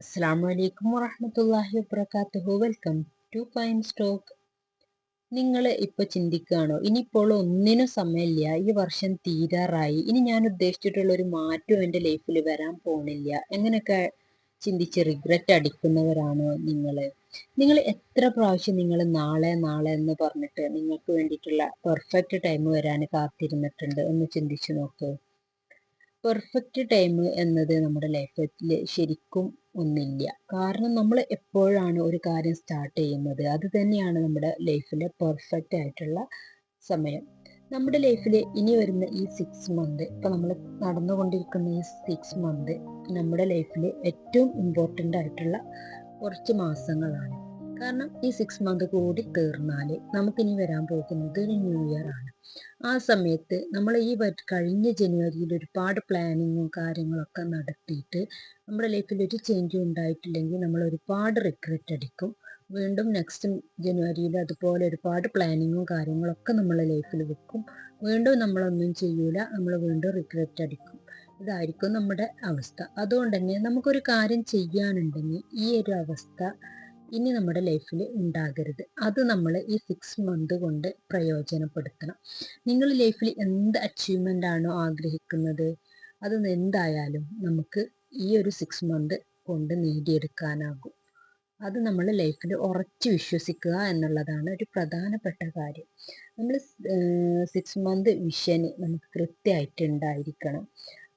അസ്സാം വലൈക്കും വറഹമത്തല്ലാഹി വബർക്കാത്തുഹു വെൽക്കം ടു പൈൻ സ്റ്റോക്ക്. നിങ്ങൾ ഇപ്പൊ ചിന്തിക്കുകയാണോ ഇനിയിപ്പോൾ ഒന്നിനും സമയമില്ല ഈ വർഷം തീരാറായി ഇനി ഞാൻ ഉദ്ദേശിച്ചിട്ടുള്ള ഒരു മാറ്റം എന്റെ ലൈഫിൽ വരാൻ പോണില്ല എങ്ങനെയൊക്കെ ചിന്തിച്ച് റിഗ്രറ്റ് അടിക്കുന്നവരാണോ നിങ്ങൾ നിങ്ങൾ എത്ര പ്രാവശ്യം നിങ്ങൾ നാളെ നാളെ എന്ന് പറഞ്ഞിട്ട് നിങ്ങൾക്ക് വേണ്ടിയിട്ടുള്ള പെർഫെക്റ്റ് ടൈം വരാൻ കാത്തിരുന്നിട്ടുണ്ട്? ഒന്ന് ചിന്തിച്ചു നോക്ക്. പെർഫെക്റ്റ് ടൈം എന്നത് നമ്മുടെ ലൈഫിൽ ശരിക്കും ഒന്നില്ല. കാരണം നമ്മൾ എപ്പോഴാണ് ഒരു കാര്യം സ്റ്റാർട്ട് ചെയ്യുന്നത്? അത് തന്നെയാണ് നമ്മുടെ ലൈഫിലെ പെർഫെക്റ്റ് ആയിട്ടുള്ള സമയം. നമ്മുടെ ലൈഫിൽ ഇനി വരുന്ന ഈ സിക്സ് മന്ത് ഇപ്പം നമ്മൾ നടന്നുകൊണ്ടിരിക്കുന്ന ഈ സിക്സ് മന്ത് നമ്മുടെ ലൈഫിൽ ഏറ്റവും ഇമ്പോർട്ടന്റ് ആയിട്ടുള്ള കുറച്ച് മാസങ്ങളാണ്. കാരണം ഈ സിക്സ് മന്ത് കൂടി തീർന്നാൽ നമുക്കിനി വരാൻ പോകുന്നത് ഒരു ന്യൂ ഇയർ ആണ്. ആ സമയത്ത് നമ്മൾ ഈ കഴിഞ്ഞ ജനുവരിയിൽ ഒരുപാട് പ്ലാനിങ്ങും കാര്യങ്ങളൊക്കെ നടത്തിയിട്ട് നമ്മുടെ ലൈഫിൽ ഒരു ചേഞ്ചും ഉണ്ടായിട്ടില്ലെങ്കിൽ നമ്മൾ ഒരുപാട് റിഗ്രറ്റ് അടിക്കും. വീണ്ടും നെക്സ്റ്റ് ജനുവരിയിൽ അതുപോലെ ഒരുപാട് പ്ലാനിങ്ങും കാര്യങ്ങളൊക്കെ നമ്മളെ ലൈഫിൽ വെക്കും. വീണ്ടും നമ്മളൊന്നും ചെയ്യൂല നമ്മൾ വീണ്ടും റിഗ്രറ്റ് അടിക്കും. ഇതായിരിക്കും നമ്മുടെ അവസ്ഥ. അതുകൊണ്ട് തന്നെ നമുക്കൊരു കാര്യം ചെയ്യാനുണ്ടെങ്കിൽ ഈ ഒരു അവസ്ഥ ഇനി നമ്മുടെ ലൈഫിൽ ഉണ്ടാകരുത്. അത് നമ്മൾ ഈ സിക്സ് മന്ത് കൊണ്ട് പ്രയോജനപ്പെടുത്തണം. നിങ്ങൾ ലൈഫിൽ എന്ത് അച്ചീവ്മെന്റ് ആണോ ആഗ്രഹിക്കുന്നത് അത് എന്തായാലും നമുക്ക് ഈ ഒരു സിക്സ് മന്ത് കൊണ്ട് നേടിയെടുക്കാനാകും. അത് നമ്മൾ ലൈഫിൽ ഉറച്ച് വിശ്വസിക്കുക എന്നുള്ളതാണ് ഒരു പ്രധാനപ്പെട്ട കാര്യം. നമ്മൾ സിക്സ് മന്ത് വിഷന് നമുക്ക് കൃത്യമായിട്ട് ഉണ്ടായിരിക്കണം.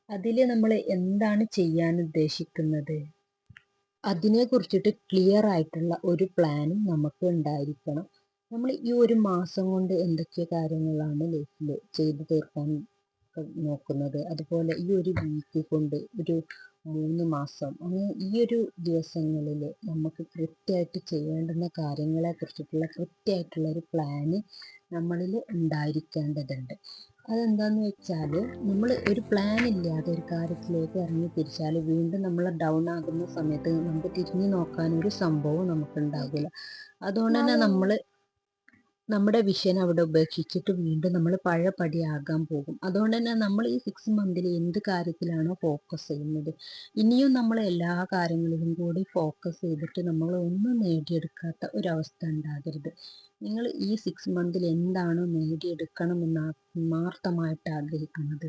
അതിൽ നമ്മൾ എന്താണ് ചെയ്യാൻ ഉദ്ദേശിക്കുന്നത്? അതിനെ കുറിച്ചിട്ട് ക്ലിയർ ആയിട്ടുള്ള ഒരു പ്ലാനും നമുക്ക് ഉണ്ടായിരിക്കണം. നമ്മൾ ഈ ഒരു മാസം കൊണ്ട് എന്തൊക്കെ കാര്യങ്ങളാണ് ലൈഫിൽ ചെയ്തു തീർക്കാൻ നോക്കുന്നത്? അതുപോലെ ഈ ഒരു വീക്ക് കൊണ്ട് ഒരു മൂന്ന് മാസം അങ്ങനെ ഈ ഒരു ദിവസങ്ങളിൽ നമുക്ക് കൃത്യമായിട്ട് ചെയ്യേണ്ടുന്ന കാര്യങ്ങളെ കുറിച്ചിട്ടുള്ള കൃത്യമായിട്ടുള്ള ഒരു പ്ലാന് നമ്മളിൽ ഉണ്ടായിരിക്കേണ്ടതുണ്ട്. അതെന്താന്ന് വെച്ചാൽ നമ്മൾ ഒരു പ്ലാൻ ഇല്ലാതെ ഒരു കാര്യത്തിലേക്ക് ഇറങ്ങി തിരിച്ചാൽ വീണ്ടും നമ്മൾ ഡൗൺ ആകുന്ന സമയത്ത് നമുക്ക് തിരിഞ്ഞു നോക്കാൻ ഒരു സംഭവം നമുക്ക് ഉണ്ടാകില്ല അതുകൊണ്ട് തന്നെ നമ്മൾ നമ്മുടെ വിഷൻ അവിടെ ഉപേക്ഷിച്ചിട്ട് വീണ്ടും നമ്മൾ പഴപടിയാകാൻ പോകും. അതുകൊണ്ട് തന്നെ നമ്മൾ ഈ സിക്സ് മന്തിൽ എന്ത് കാര്യത്തിലാണോ ഫോക്കസ് ചെയ്യുന്നത്? ഇനിയും നമ്മൾ എല്ലാ കാര്യങ്ങളിലും കൂടി ഫോക്കസ് ചെയ്തിട്ട് നമ്മൾ ഒന്നും നേടിയെടുക്കാത്ത ഒരവസ്ഥ ഉണ്ടാകരുത്. നിങ്ങൾ ഈ സിക്സ് മന്തിൽ എന്താണോ നേടിയെടുക്കണമെന്ന് ആത്മാർത്ഥമായിട്ട് ആഗ്രഹിക്കുന്നത്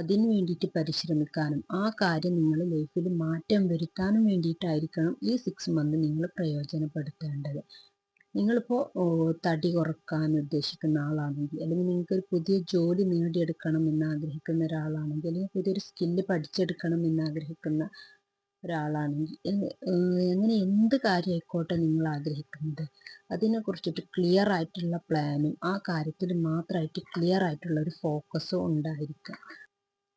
അതിനു വേണ്ടിയിട്ട് പരിശ്രമിക്കാനും ആ കാര്യം നിങ്ങൾ ലൈഫിൽ മാറ്റം വരുത്താനും വേണ്ടിയിട്ടായിരിക്കണം ഈ സിക്സ് മന്ത് നിങ്ങൾ പ്രയോജനപ്പെടുത്തേണ്ടത്. നിങ്ങളിപ്പോൾ തടി കുറയ്ക്കാൻ ഉദ്ദേശിക്കുന്ന ആളാണെങ്കിൽ അല്ലെങ്കിൽ നിങ്ങൾക്ക് ഒരു പുതിയ ജോലി നേടിയെടുക്കണം എന്ന് ആഗ്രഹിക്കുന്ന ഒരാളാണെങ്കിൽ അല്ലെങ്കിൽ പുതിയൊരു സ്കില്ല് പഠിച്ചെടുക്കണം എന്ന് ആഗ്രഹിക്കുന്ന ഒരാളാണെങ്കിൽ അങ്ങനെ എന്ത് കാര്യമായിക്കോട്ടെ നിങ്ങൾ ആഗ്രഹിക്കുന്നത്. അതിനെ കുറിച്ചിട്ട് ക്ലിയർ ആയിട്ടുള്ള പ്ലാനും ആ കാര്യത്തിൽ മാത്രമായിട്ട് ക്ലിയർ ആയിട്ടുള്ള ഒരു ഫോക്കസും ഉണ്ടായിരിക്കുക.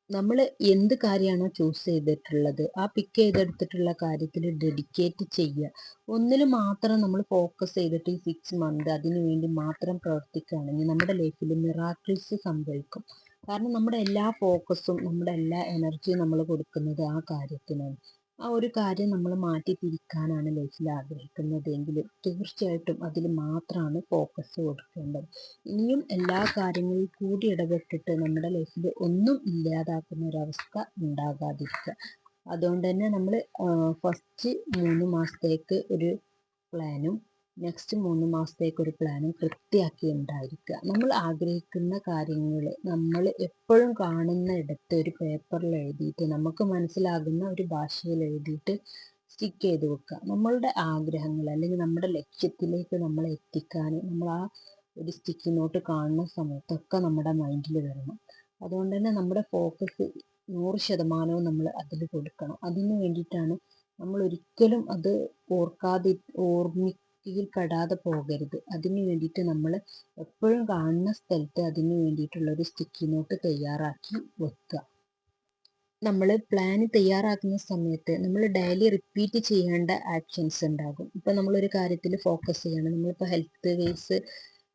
നമ്മൾ എന്ത് കാര്യമാണോ ചൂസ് ചെയ്തിട്ടുള്ളത് ആ പിക്ക് ചെയ്തെടുത്തിട്ടുള്ള കാര്യത്തിൽ ഡെഡിക്കേറ്റ് ചെയ്യുക. ഒന്നിൽ മാത്രം നമ്മൾ ഫോക്കസ് ചെയ്തിട്ട് ഈ സിക്സ് മന്ത് അതിനു വേണ്ടി മാത്രം പ്രവർത്തിക്കുകയാണെങ്കിൽ നമ്മുടെ ലൈഫിൽ മിറാക്കിൾസ് സംഭവിക്കും. കാരണം നമ്മുടെ എല്ലാ ഫോക്കസും നമ്മുടെ എല്ലാ എനർജിയും നമ്മൾ കൊടുക്കുന്നത് ആ കാര്യത്തിനാണ്. ആ ഒരു കാര്യം നമ്മൾ മാറ്റി തിരിക്കാനാണ് ആഗ്രഹിക്കുന്നത് എങ്കിൽ തീർച്ചയായിട്ടും അതിൽ മാത്രമാണ് ഫോക്കസ് കൊടുക്കേണ്ടത്. ഇനിയും എല്ലാ കാര്യങ്ങളിൽ കൂടി ഇടപെട്ടിട്ട് നമ്മുടെ ലൈഫിൽ ഒന്നും ഇല്ലാതാക്കുന്ന ഒരവസ്ഥ ഉണ്ടാകാതിരിക്കുക. അതുകൊണ്ട് തന്നെ നമ്മൾ ഫസ്റ്റ് മൂന്ന് മാസത്തേക്ക് ഒരു പ്ലാനും നെക്സ്റ്റ് മൂന്ന് മാസത്തേക്ക് ഒരു പ്ലാനും കൃത്യമാക്കി ഉണ്ടായിരിക്കുക. നമ്മൾ ആഗ്രഹിക്കുന്ന കാര്യങ്ങൾ നമ്മൾ എപ്പോഴും കാണുന്ന ഇടത്ത് ഒരു പേപ്പറിൽ എഴുതിയിട്ട് നമുക്ക് മനസ്സിലാകുന്ന ഒരു ഭാഷയിൽ എഴുതിയിട്ട് സ്റ്റിക്ക് ചെയ്ത് വെക്കുക. നമ്മളുടെ ആഗ്രഹങ്ങൾ അല്ലെങ്കിൽ നമ്മുടെ ലക്ഷ്യത്തിലേക്ക് നമ്മൾ എത്തിക്കാൻ നമ്മൾ ആ ഒരു സ്റ്റിക്കി നോട്ട് കാണുന്ന സമയത്തൊക്കെ നമ്മുടെ മൈൻഡിൽ വരണം. അതുകൊണ്ട് തന്നെ നമ്മുടെ ഫോക്കസ് നൂറ് ശതമാനവും നമ്മൾ അതിൽ കൊടുക്കണം. അതിന് വേണ്ടിയിട്ടാണ് നമ്മൾ ഒരിക്കലും അത് ഓർക്കാതി ഓർമ്മി തീയിൽ പെടാതെ പോകരുത്. അതിനു വേണ്ടിയിട്ട് നമ്മൾ എപ്പോഴും കാണുന്ന സ്ഥലത്ത് അതിന് വേണ്ടിയിട്ടുള്ള ഒരു സ്റ്റിക്കി നോട്ട് തയ്യാറാക്കി വെക്കുക. നമ്മൾ പ്ലാൻ തയ്യാറാക്കുന്ന സമയത്ത് നമ്മൾ ഡെയിലി റിപ്പീറ്റ് ചെയ്യേണ്ട ആക്ഷൻസ് ഉണ്ടാകും. ഇപ്പം നമ്മളൊരു കാര്യത്തിൽ ഫോക്കസ് ചെയ്യണം. നമ്മളിപ്പോൾ ഹെൽത്ത് വേസ്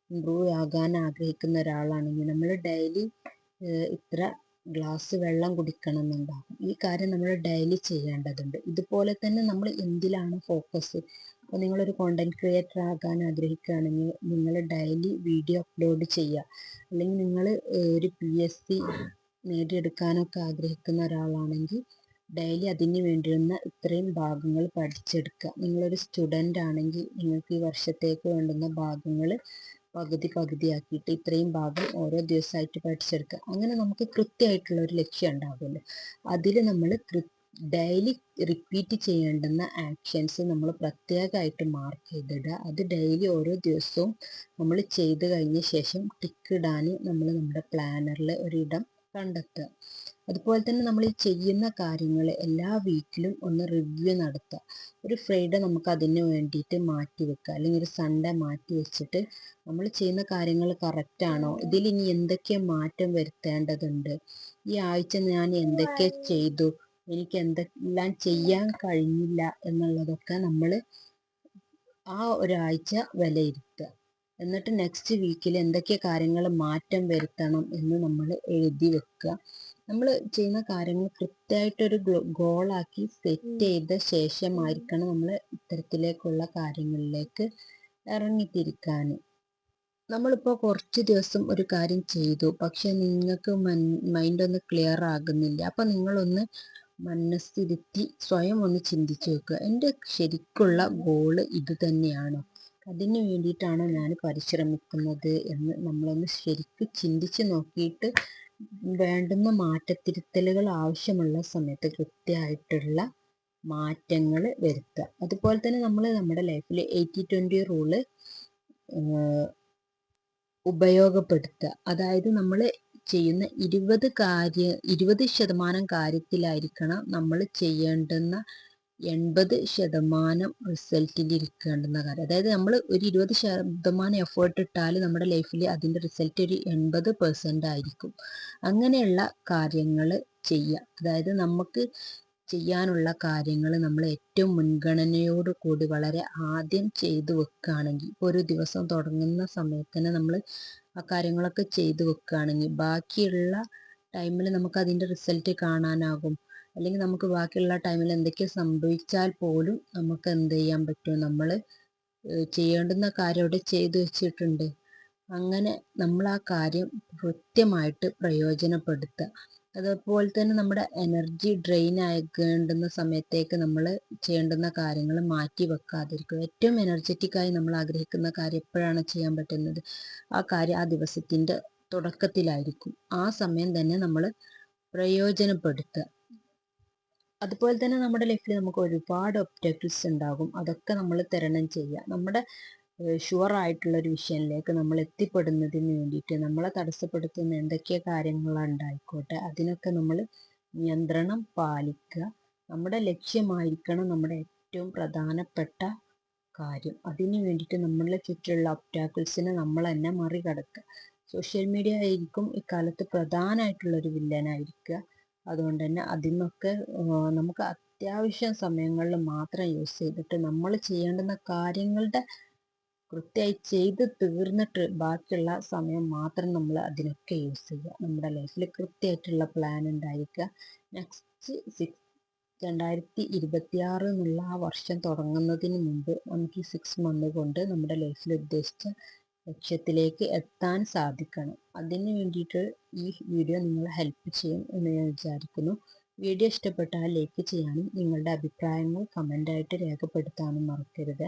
ഇമ്പ്രൂവ് ആകാൻ ആഗ്രഹിക്കുന്ന ഒരാളാണെങ്കിൽ നമ്മൾ ഡെയിലി ഇത്ര ഗ്ലാസ് വെള്ളം കുടിക്കണം എന്നുണ്ടാകും ഈ കാര്യം നമ്മൾ ഡെയിലി ചെയ്യേണ്ടതുണ്ട്. ഇതുപോലെ തന്നെ നമ്മൾ എന്തിലാണ് ഫോക്കസ് അപ്പോൾ നിങ്ങളൊരു കോണ്ടന്റ് ക്രിയേറ്റർ ആകാൻ ആഗ്രഹിക്കുകയാണെങ്കിൽ നിങ്ങൾ ഡെയിലി വീഡിയോ അപ്ലോഡ് ചെയ്യുക. അല്ലെങ്കിൽ നിങ്ങൾ ഒരു പി എസ് സി നേടിയെടുക്കാനൊക്കെ ആഗ്രഹിക്കുന്ന ഒരാളാണെങ്കിൽ ഡെയിലി അതിന് വേണ്ടിയിരുന്ന ഇത്രയും ഭാഗങ്ങൾ പഠിച്ചെടുക്കുക. നിങ്ങളൊരു സ്റ്റുഡന്റ് ആണെങ്കിൽ നിങ്ങൾക്ക് ഈ വർഷത്തേക്ക് വേണ്ടുന്ന ഭാഗങ്ങൾ പകുതി പകുതിയാക്കിയിട്ട് ഇത്രയും ഭാഗം ഓരോ ദിവസമായിട്ട് പഠിച്ചെടുക്കുക. അങ്ങനെ നമുക്ക് കൃത്യമായിട്ടുള്ള ഒരു ലക്ഷ്യം ഉണ്ടാകുമല്ലോ. അതിൽ നമ്മൾ ഡെയിലി റിപ്പീറ്റ് ചെയ്യേണ്ടുന്ന ആക്ഷൻസ് നമ്മൾ പ്രത്യേകമായിട്ട് മാർക്ക് ചെയ്തിടുക. അത് ഡെയിലി ഓരോ ദിവസവും നമ്മൾ ചെയ്ത് കഴിഞ്ഞ ശേഷം ടിക്ക് ഇടാൻ നമ്മൾ നമ്മുടെ പ്ലാനറിൽ ഒരിടം കണ്ടെത്തുക. അതുപോലെ തന്നെ നമ്മൾ ഈ ചെയ്യുന്ന കാര്യങ്ങൾ എല്ലാ വീക്കിലും ഒന്ന് റിവ്യൂ നടത്തുക. ഒരു ഫ്രൈഡേ നമുക്ക് അതിന് വേണ്ടിയിട്ട് മാറ്റി വെക്കുക. അല്ലെങ്കിൽ ഒരു സൺഡേ മാറ്റി വെച്ചിട്ട് നമ്മൾ ചെയ്യുന്ന കാര്യങ്ങൾ കറക്റ്റ് ആണോ? ഇതിൽ ഇനി എന്തൊക്കെ മാറ്റം വരുത്തേണ്ടതുണ്ട്? ഈ ആഴ്ച ഞാൻ എന്തൊക്കെ ചെയ്തു? എനിക്ക് എന്തെല്ലാം ചെയ്യാൻ കഴിഞ്ഞില്ല എന്നുള്ളതൊക്കെ നമ്മൾ ആ ഒരാഴ്ച വിലയിരുത്തുക. എന്നിട്ട് നെക്സ്റ്റ് വീക്കിൽ എന്തൊക്കെ കാര്യങ്ങൾ മാറ്റം വരുത്തണം എന്ന് നമ്മൾ എഴുതി വെക്കുക. നമ്മൾ ചെയ്യുന്ന കാര്യങ്ങൾ കൃത്യമായിട്ടൊരു ഗോളാക്കി സെറ്റ് ചെയ്ത ശേഷമായിരിക്കണം നമ്മൾ ഇത്തരത്തിലേക്കുള്ള കാര്യങ്ങളിലേക്ക് ഇറങ്ങിത്തിരിക്കാൻ നമ്മളിപ്പോൾ കുറച്ച് ദിവസം ഒരു കാര്യം ചെയ്തു. പക്ഷെ നിങ്ങൾക്ക് മൈൻഡ് ഒന്ന് ക്ലിയർ ആകുന്നില്ല. അപ്പോൾ നിങ്ങളൊന്ന് മനസ്സിരുത്തി സ്വയം ഒന്ന് ചിന്തിച്ചു വെക്കുക. എന്റെ ശരിക്കുള്ള ഗോൾ ഇത് തന്നെയാണോ. അതിന് വേണ്ടിയിട്ടാണോ ഞാൻ പരിശ്രമിക്കുന്നത് എന്ന് നമ്മളൊന്ന് ശരിക്കും ചിന്തിച്ച് നോക്കിയിട്ട് വേണ്ടുന്ന മാറ്റത്തിരുത്തലുകൾ ആവശ്യമുള്ള സമയത്ത് കൃത്യമായിട്ടുള്ള മാറ്റങ്ങൾ വരുത്തുക. അതുപോലെ തന്നെ നമ്മൾ നമ്മുടെ ലൈഫിൽ എയ്റ്റി ട്വന്റി റൂൾ ഉപയോഗപ്പെടുത്തുക. അതായത് നമ്മൾ ചെയ്യുന്ന ഇരുപത് കാര്യ ഇരുപത് ശതമാനം കാര്യത്തിലായിരിക്കണം നമ്മൾ ചെയ്യേണ്ടുന്ന എൺപത് ശതമാനം റിസൾട്ടിൽ ഇരിക്കേണ്ടുന്ന കാര്യം. അതായത് നമ്മൾ ഒരു ഇരുപത് ശതമാനം എഫേർട്ട് ഇട്ടാൽ നമ്മുടെ ലൈഫിൽ അതിന്റെ റിസൾട്ട് ഒരു എൺപത് പെർസെന്റ് ആയിരിക്കും. അങ്ങനെയുള്ള കാര്യങ്ങൾ ചെയ്യുക. അതായത് നമുക്ക് ചെയ്യാനുള്ള കാര്യങ്ങൾ നമ്മൾ ഏറ്റവും മുൻഗണനയോട് കൂടി വളരെ ആദ്യം ചെയ്തു വെക്കുകയാണെങ്കിൽ ഇപ്പോൾ ഒരു ദിവസം തുടങ്ങുന്ന സമയത്ത് തന്നെ നമ്മൾ ആ കാര്യങ്ങളൊക്കെ ചെയ്തു വെക്കുകയാണെങ്കിൽ ബാക്കിയുള്ള ടൈമിൽ നമുക്ക് അതിന്റെ റിസൾട്ട് കാണാനാകും. അല്ലെങ്കിൽ നമുക്ക് ബാക്കിയുള്ള ടൈമിൽ എന്തൊക്കെ സംഭവിച്ചാൽ പോലും നമുക്ക് എന്ത് ചെയ്യാൻ പറ്റും? നമ്മൾ ചെയ്യേണ്ടുന്ന കാര്യം അവിടെ ചെയ്തു വെച്ചിട്ടുണ്ട്. അങ്ങനെ നമ്മൾ ആ കാര്യം കൃത്യമായിട്ട് പ്രയോജനപ്പെടുത്തുക. അതുപോലെ തന്നെ നമ്മുടെ എനർജി ഡ്രെയിൻ ആകേണ്ടുന്ന സമയത്തേക്ക് നമ്മൾ ചെയ്യേണ്ടുന്ന കാര്യങ്ങൾ മാറ്റി വെക്കാതിരിക്കുക. ഏറ്റവും എനർജറ്റിക് ആയി നമ്മൾ ആഗ്രഹിക്കുന്ന കാര്യം എപ്പോഴാണ് ചെയ്യാൻ പറ്റുന്നത്? ആ കാര്യം ആ ദിവസത്തിന്റെ തുടക്കത്തിലായിരിക്കും. ആ സമയം തന്നെ നമ്മൾ പ്രയോജനപ്പെടുത്തുക. അതുപോലെ തന്നെ നമ്മുടെ ലൈഫിൽ നമുക്ക് ഒരുപാട് ഒബ്ജക്റ്റീവ്സ് ഉണ്ടാകും. അതൊക്കെ നമ്മൾ തരണം ചെയ്യുക. നമ്മുടെ ഒരു വിഷയത്തിലേക്ക് നമ്മൾ എത്തിപ്പെടുന്നതിന് വേണ്ടിയിട്ട് നമ്മളെ തടസ്സപ്പെടുത്തുന്ന എന്തൊക്കെ കാര്യങ്ങളുണ്ടായിക്കോട്ടെ അതിനൊക്കെ നമ്മൾ നിയന്ത്രണം പാലിക്കുക. നമ്മുടെ ലക്ഷ്യമായിരിക്കണം നമ്മുടെ ഏറ്റവും പ്രധാനപ്പെട്ട കാര്യം. അതിന് വേണ്ടിയിട്ട് നമ്മളെ ചുറ്റുള്ള ഒബ്റ്റാക്കിൾസിനെ നമ്മൾ തന്നെ മറികടക്കുക. സോഷ്യൽ മീഡിയ ആയിരിക്കും ഇക്കാലത്ത് പ്രധാനമായിട്ടുള്ള ഒരു വില്ലനായിരിക്കുക അതുകൊണ്ട് തന്നെ അതിനൊക്കെ നമുക്ക് അത്യാവശ്യ സമയങ്ങളിൽ മാത്രം യൂസ് ചെയ്തിട്ട് നമ്മൾ ചെയ്യേണ്ടുന്ന കാര്യങ്ങളുടെ കൃത്യമായി ചെയ്ത് തീർന്നിട്ട് ബാക്കിയുള്ള സമയം മാത്രം നമ്മൾ അതിനൊക്കെ യൂസ് ചെയ്യുക. നമ്മുടെ ലൈഫിൽ കൃത്യമായിട്ടുള്ള പ്ലാൻ ഉണ്ടായിരിക്കുക. നെക്സ്റ്റ് സിക്സ് രണ്ടായിരത്തി ഇരുപത്തിയാറ് എന്നുള്ള ആ വർഷം തുടങ്ങുന്നതിന് മുമ്പ് നമുക്ക് ഈ സിക്സ് മന്ത് കൊണ്ട് നമ്മുടെ ലൈഫിൽ ഉദ്ദേശിച്ച ലക്ഷ്യത്തിലേക്ക് എത്താൻ സാധിക്കണം. അതിന് വേണ്ടിയിട്ട് ഈ വീഡിയോ നിങ്ങളെ ഹെൽപ്പ് ചെയ്യും എന്ന് ഞാൻ വിചാരിക്കുന്നു. വീഡിയോ ഇഷ്ടപ്പെട്ടാൽ ലൈക്ക് ചെയ്യാനും നിങ്ങളുടെ അഭിപ്രായങ്ങൾ കമന്റായിട്ട് രേഖപ്പെടുത്താനും മറക്കരുത്.